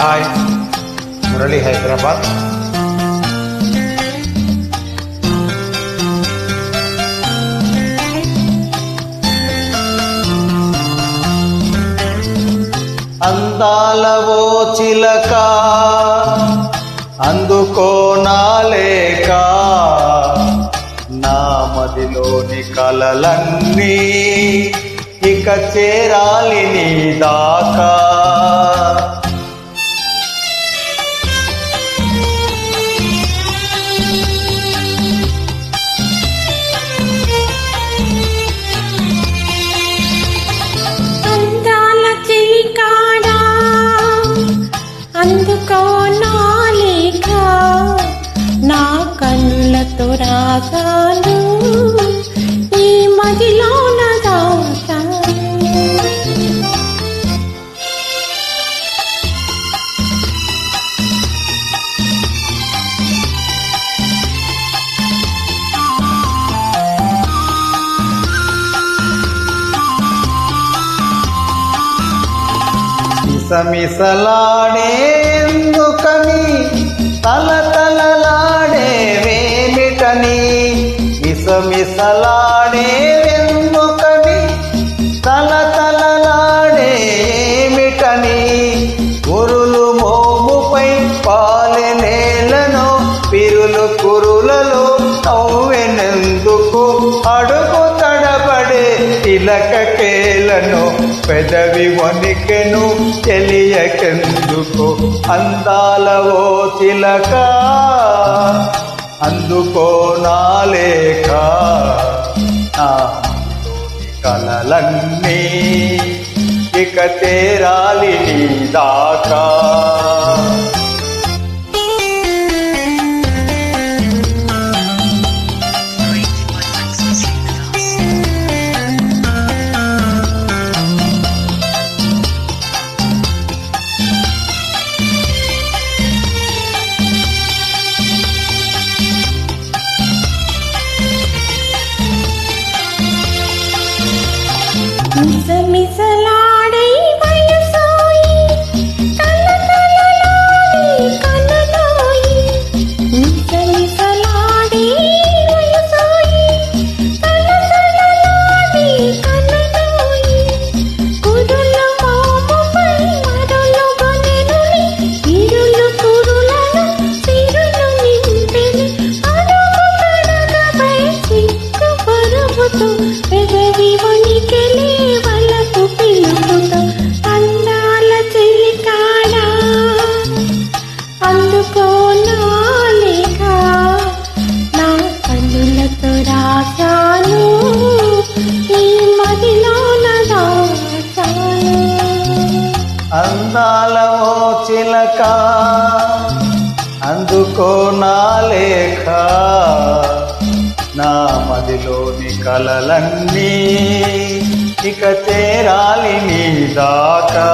Hi. Murali Hyderabad. అందాలవో చిలక అందుకో నాలేక నా మదిలోని కలలన్నీ ఇక చేరాలి నీ దాకా. కన్నులతో రాగాను ఈ మదిలోన దాచాను మిసమిసలాడేందుకని తల వెనుకని మిసమిసలాడే వెన్నుకని తల తలలాడేమిటని గురులు మోముపై పాలె నేలను పిరులు కురులలో నవ్వెనెందుకు అడుగు తడబడే తిలక కేలను పెదవి వణికెను తెలియకెందుకు అందాలవో తిలకా. అందుకో నా లేఖ. నా కలలన్నీ ఇక తేరాలి నీ దాకా. మిసమిసలాడే అందుకో నాలేక. నా కన్నులతో రాశాను. ఈ మదిలోన దాచాను అందాలవో చిలక అందుకో నా లేఖ నా మదిలోని కలలన్నీ ఇక చేరాలి నీ దాకా.